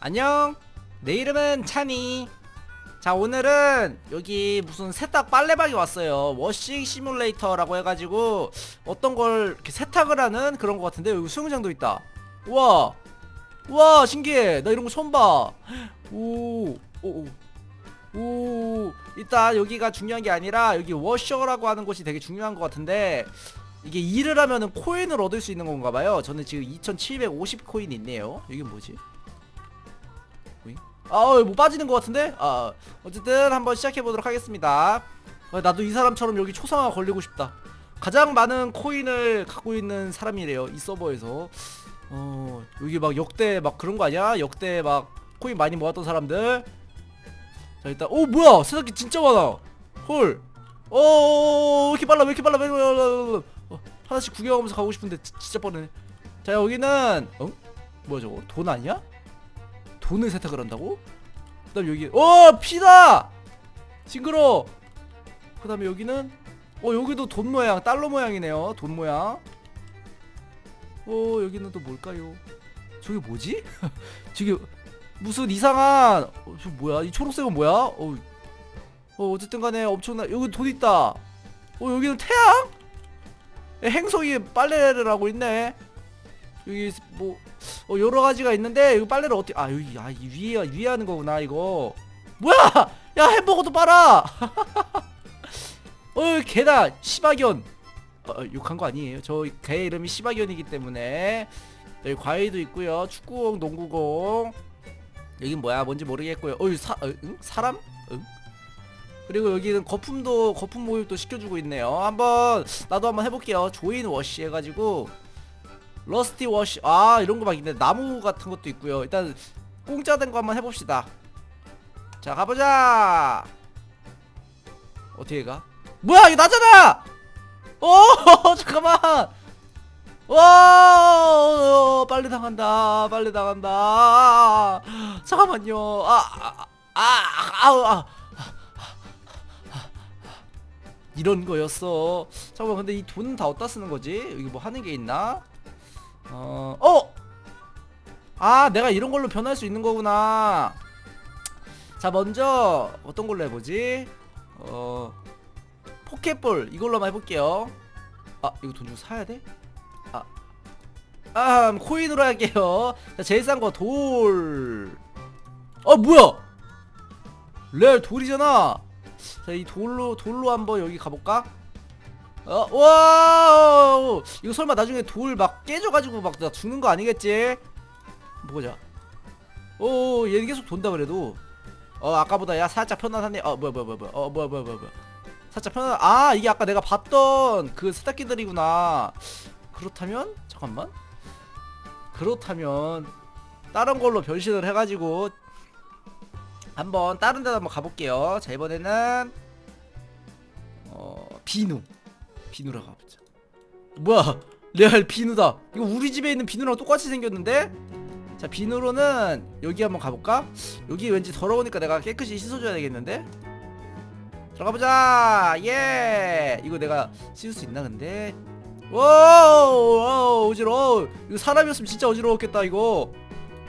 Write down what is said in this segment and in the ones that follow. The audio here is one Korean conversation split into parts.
안녕. 내 이름은 찬이. 자 오늘은 여기 무슨 세탁 빨래방이 왔어요. 워싱 시뮬레이터라고 해가지고 어떤 걸 이렇게 세탁을 하는 그런 것 같은데 여기 수영장도 있다. 우와, 우와 신기해. 나 이런 거 처음 봐. 오, 오, 오. 오, 일단 여기가 중요한 게 아니라 여기 워셔라고 하는 곳이 되게 중요한 것 같은데 이게 일을 하면은 코인을 얻을 수 있는 건가 봐요. 저는 지금 2,750 코인 있네요. 이게 뭐지? 오잉? 아, 뭐 빠지는 것 같은데? 아, 어쨌든 한번 시작해 보도록 하겠습니다. 아, 나도 이 사람처럼 여기 초상화 걸리고 싶다. 가장 많은 코인을 갖고 있는 사람이래요. 이 서버에서. 어, 여기 막 역대 막 그런 거 아니야? 역대 막 코인 많이 모았던 사람들. 자, 일단 오, 뭐야? 세상에 진짜 많아. 헐. 어, 왜 이렇게 빨라? 왜 이렇게 빨라? 왜 이렇게 빨라? 어, 하나씩 구경하면서 가고 싶은데 지- 진짜 빠르네. 자, 여기는 어? 뭐야 저거? 돈 아니야? 돈을 세탁을 한다고? 그 다음 여기 어 피다 징그러. 그 다음에 여기는 어 여기도 돈 모양 달러 모양이네요 돈 모양. 어 여기는 또 뭘까요? 저게 뭐지? 저게 무슨 이상한 어, 저 뭐야 이 초록색은 뭐야? 어, 어 어쨌든 간에 엄청나 여기 돈 있다. 어 여기는 태양? 에, 행성이 빨래를 하고 있네. 여기 뭐 어, 여러 가지가 있는데 여기 빨래를 어떻게 아 여기 아 이 위에 위에 하는 거구나 이거. 뭐야! 야 햄버거도 빨아! 어 개다! 시바견. 어, 어, 욕한 거 아니에요. 저 개 이름이 시바견이기 때문에. 여기 과일도 있고요. 축구공 농구공. 여긴 뭐야? 뭔지 모르겠고요. 어이 사 어, 응? 사람? 응? 그리고 여기는 거품도 거품 모임도 시켜주고 있네요. 한번 나도 한번 해볼게요. 조인 워시 해가지고 러스티 워시 아 이런 거 막 있네. 나무 같은 것도 있고요. 일단 공짜 된 거 한번 해봅시다. 자 가보자! 어떻게 가? 뭐야 이거 나잖아! 어 잠깐만! 와 어, 빨리 당한다 빨리 당한다. 잠깐만요. 아아아 아, 아우 아, 이런 거였어. 잠깐만 근데 이 돈은 다 어디다 쓰는 거지? 여기 뭐 하는 게 있나 어, 어! 아, 내가 이런 걸로 변할 수 있는 거구나. 자, 먼저 어떤 걸로 해보지? 어, 포켓볼 이걸로 한번 해볼게요. 아, 이거 돈 주고 사야 돼? 아, 아, 음, 코인으로 할게요. 자, 제일 싼 거 돌. 어, 뭐야? 레알 돌이잖아. 자, 이 돌로 돌로 한번 여기 가볼까? 어, 와! 이거 설마 나중에 돌 막 깨져가지고 막 나 죽는 거 아니겠지? 보자. 오, 얘 계속 돈다 그래도. 어, 아까보다 야 살짝 편안하네. 어, 뭐야, 뭐야, 뭐야, 뭐야. 어, 뭐야, 뭐야, 뭐야, 뭐야. 살짝 편안. 아, 이게 아까 내가 봤던 그 세탁기들이구나. 그렇다면 잠깐만. 그렇다면 다른 걸로 변신을 해가지고 한번 다른 데도 한번 가볼게요. 자, 이번에는 어, 비누. 비누라 가보자. 뭐야? 레알 비누다. 이거 우리 집에 있는 비누랑 똑같이 생겼는데? 자, 비누로는 여기 한번 가볼까? 여기 왠지 더러우니까 내가 깨끗이 씻어줘야 되겠는데? 들어가보자! 예! 이거 내가 씻을 수 있나, 근데? 와우! 어지러워! 이거 사람이었으면 진짜 어지러웠겠다, 이거!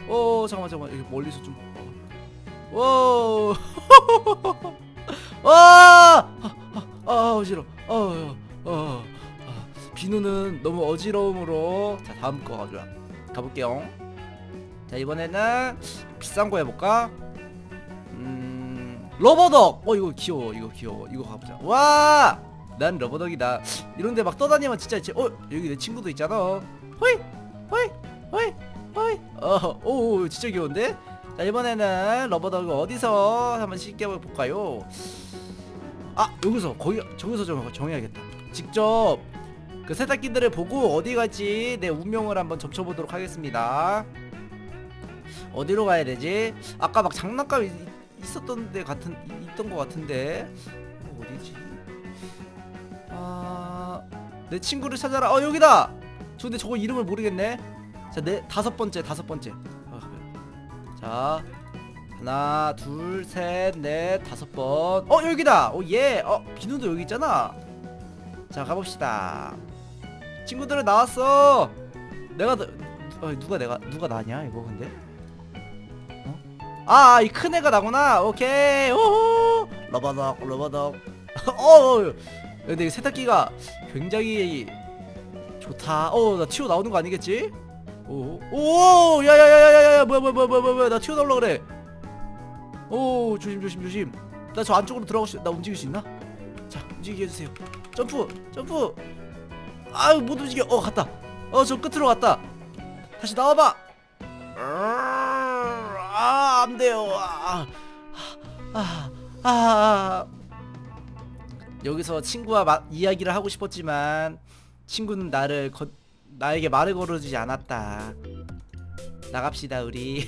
어, 잠깐만, 잠깐만. 여기 멀리서 좀. 와우! 와! 아, 아, 아, 어지러워. 비누는 너무 어지러움으로 자 다음 거 가져와. 가볼게요. 자 이번에는 비싼 거 해볼까? 음 러버덕! 어 이거 귀여워 이거 귀여워. 이거 가보자. 와난 러버덕이다. 이런데 막 떠다니면 진짜 지- 어 여기 내 친구도 있잖아. 호이! 호이! 호이! 호이! 어오 진짜 귀여운데? 자 이번에는 러버덕을 어디서 한번 쉽게 볼까요? 아 여기서 거기 저기서 정, 정해야겠다. 직접 그 세탁기들을 보고 어디 갈지 내 운명을 한번 점쳐보도록 하겠습니다. 어디로 가야 되지? 아까 막 장난감 있, 있었던 데 같은 이- 있던 것 같은데. 이거 어디지? 아 내 친구를 찾아라. 어 여기다! 저 근데 저거 이름을 모르겠네. 자네 다섯 번째 다섯 번째. 어, 가봐요. 자 하나 둘셋넷 다섯 번어 여기다! 오예어 비누도 여기 있잖아. 자 가봅시다 친구들은 나왔어 내가 너, 어, 누가 내가 누가 나냐 이거 근데 아, 이 큰 애가 나구나. 오케이. 오호. 러버덕, 러버덕. 어, 어. 근데 이 세탁기가 굉장히 좋다. 어, 나 튀어 나오는 거 아니겠지? 오, 오, 야야야야야야, 뭐야 뭐야 뭐야 뭐야 뭐야, 나 튀어 나올라 그래. 오, 조심 조심 조심. 나 저 안쪽으로 들어갈 수, 나 움직일 수 있나? 자, 움직이게 해 주세요. 점프, 점프. 아유, 못 움직여. 어, 갔다. 어, 저 끝으로 갔다. 다시 나와봐. 아, 안 돼요. 아, 아, 아, 아. 여기서 친구와 마, 이야기를 하고 싶었지만 친구는 나를 거, 나에게 말을 걸어주지 않았다. 나갑시다 우리.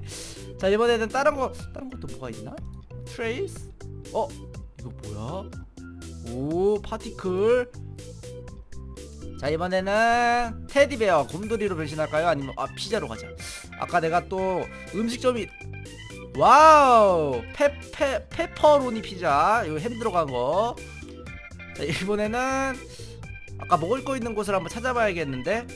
자 이번에는 다른 거 다른 것도 뭐가 있나? 트레이스? 어 이거 뭐야? 오 파티클. 자 이번에는 테디베어 곰돌이로 변신할까요? 아니면 아 피자로 가자. 아까 내가 또 음식점이 와우 페페 페퍼로니 피자 이거 햄 들어간 거. 자 이번에는 아까 먹을 거 있는 곳을 한번 찾아봐야겠는데.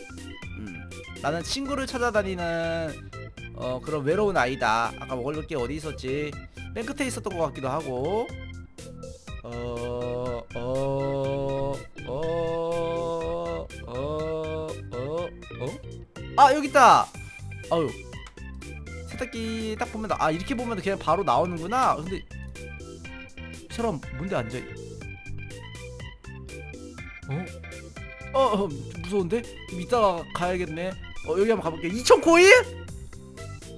음, 나는 친구를 찾아다니는 어 그런 외로운 아이다. 아까 먹을 게 어디 있었지? 맨 끝에 있었던 것 같기도 하고. 아 여기 있다. 아유 세탁기 딱 보면 나- 아 이렇게 보면 그냥 바로 나오는구나. 근데 이 사람 뭔데 앉아? 있- 어? 어, 어 무서운데? 좀 이따가 가야겠네. 어 여기 한번 가볼게. 2천 코인?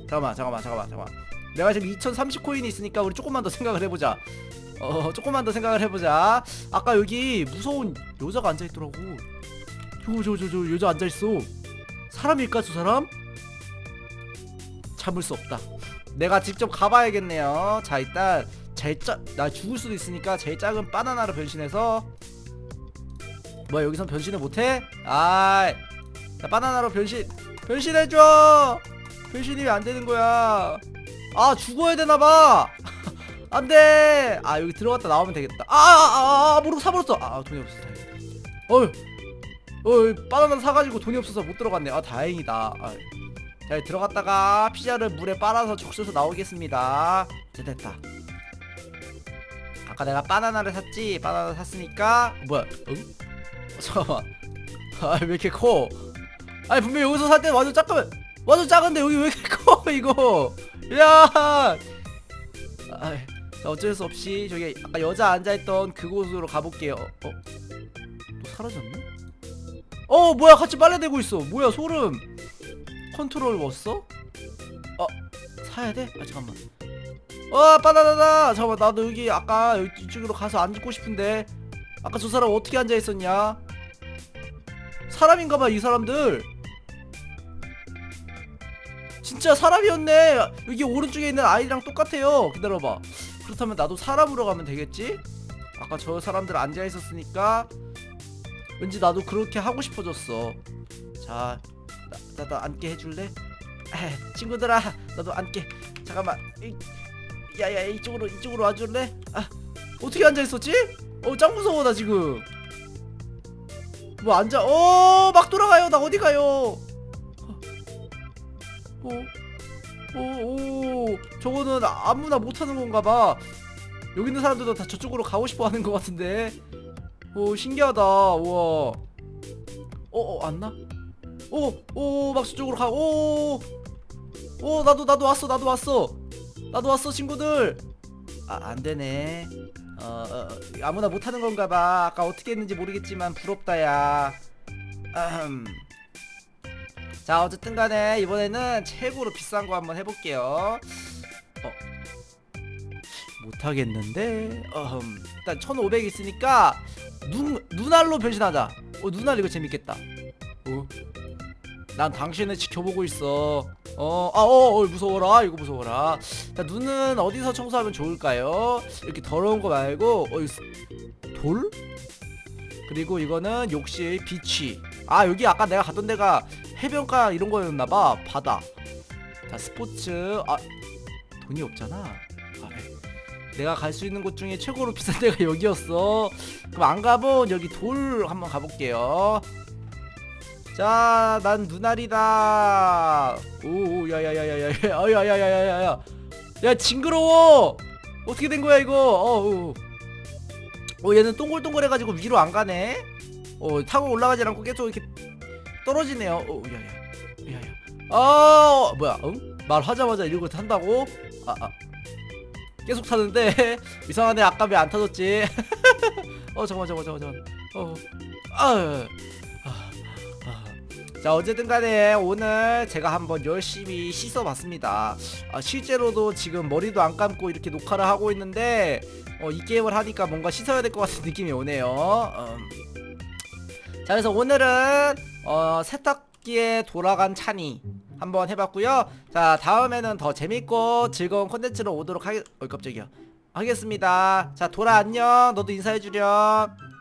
잠깐만 잠깐만 잠깐만 잠깐만. 내가 지금 2,030 코인이 있으니까 우리 조금만 더 생각을 해보자. 어 조금만 더 생각을 해보자. 아까 여기 무서운 여자가 앉아 있더라고. 저거 저거 저거 저 여자 앉아 있어. 사람일까 저 사람? 참을 수 없다. 내가 직접 가봐야겠네요. 자 일단 제일 작나 죽을 수도 있으니까 제일 작은 바나나로 변신해서. 뭐야 여기선 변신을 못해? 아이 자 바나나로 변신 변신해줘! 변신이 왜 안되는 거야? 아 죽어야 되나봐! 안돼! 아 여기 들어갔다 나오면 되겠다. 아아아 아, 아, 모르고 사버렸어. 아 돈이 없어 어휴 어휴 바나나 사가지고 돈이 없어서 못 들어갔네. 아 다행이다. 아, 자 들어갔다가 피자를 물에 빨아서 적셔서 나오겠습니다. 이제 됐다. 아까 내가 바나나를 샀지? 바나나 샀으니까. 뭐야? 응? 잠깐만. 아왜 이렇게 커? 아니 분명 여기서 살 때 완전 작으면 완전 작은데 여기 왜 이렇게 커 이거? 야! 아, 자, 어쩔 수 없이 저기 아까 여자 앉아있던 그곳으로 가볼게요. 어? 또 사라졌네? 어 뭐야 같이 빨래대고 있어 뭐야 소름 컨트롤 왔어? 어 사야 돼? 아 잠깐만 어 바나나다 잠깐만 나도 여기 아까 이쪽으로 가서 앉고 싶은데 아까 저 사람 어떻게 앉아 있었냐? 사람인가봐 이 사람들. 진짜 사람이었네. 여기 오른쪽에 있는 아이랑 똑같아요. 기다려봐. 그렇다면 나도 사람으로 가면 되겠지? 아까 저 사람들 앉아 있었으니까 왠지 나도 그렇게 하고 싶어졌어. 자, 나, 나도 앉게 해줄래? 에헤, 친구들아, 나도 앉게. 잠깐만. 이, 야야 이쪽으로 이쪽으로 와줄래? 아, 어떻게 앉아 있었지? 어, 짱 무서워 나 지금. 뭐 앉아? 어, 막 돌아가요. 나 어디 가요? 어, 오, 오, 저거는 아무나 못하는 건가 봐. 여기 있는 사람들도 다 저쪽으로 가고 싶어 하는 것 같은데. 오, 신기하다. 우와. 어, 어, 안 나? 오, 오, 막 저쪽으로 가. 오, 오, 나도, 나도 왔어. 나도 왔어. 나도 왔어, 친구들. 아, 안 되네. 어, 어, 아무나 못하는 건가 봐. 아까 어떻게 했는지 모르겠지만 부럽다야. 아흠. 자, 어쨌든 간에 이번에는 최고로 비싼 거 한번 해볼게요. 어. 못하겠는데? 어흠. 일단 1500 있으니까 눈, 눈알로 변신하자. 어, 눈알 이거 재밌겠다. 어. 난 당신을 지켜보고 있어. 어, 아, 어, 어, 무서워라. 이거 무서워라. 자, 눈은 어디서 청소하면 좋을까요? 이렇게 더러운 거 말고, 어, 돌? 그리고 이거는 욕실, 비치. 아, 여기 아까 내가 갔던 데가 해변가 이런 거였나봐. 바다. 자, 스포츠. 아, 돈이 없잖아. 아, 네. 내가 갈 수 있는 곳 중에 최고로 비싼 데가 여기였어. 그럼 안 가본 여기 돌 한번 가볼게요. 자, 난 눈알이다. 오, 야야야야야야, 야야야야야야, 야 징그러워. 어떻게 된 거야 이거? 어, 어, 어 얘는 동글동글해가지고 위로 안 가네. 어, 타고 올라가지 않고 계속 이렇게 떨어지네요. 어, 야야, 야야. 어, 뭐야? 응? 말하자마자 이러고 탄다고? 아, 아. 계속 타는데 이상하네. 아까 왜 안 타졌지? 어, 잠깐만, 잠깐만, 잠깐만. 어, 아. 아, 아. 자 어쨌든 간에 오늘 제가 한번 열심히 씻어봤습니다 아, 실제로도 지금 머리도 안 감고 이렇게 녹화를 하고 있는데 어, 이 게임을 하니까 뭔가 씻어야 될 것 같은 느낌이 오네요 음. 자 그래서 오늘은 어, 세탁기에 돌아간 찬이 한번 해봤고요. 자 다음에는 더 재밌고 즐거운 콘텐츠로 오도록 하겠... 어 깜짝이야. 하겠습니다. 자 돌아 안녕. 너도 인사해주렴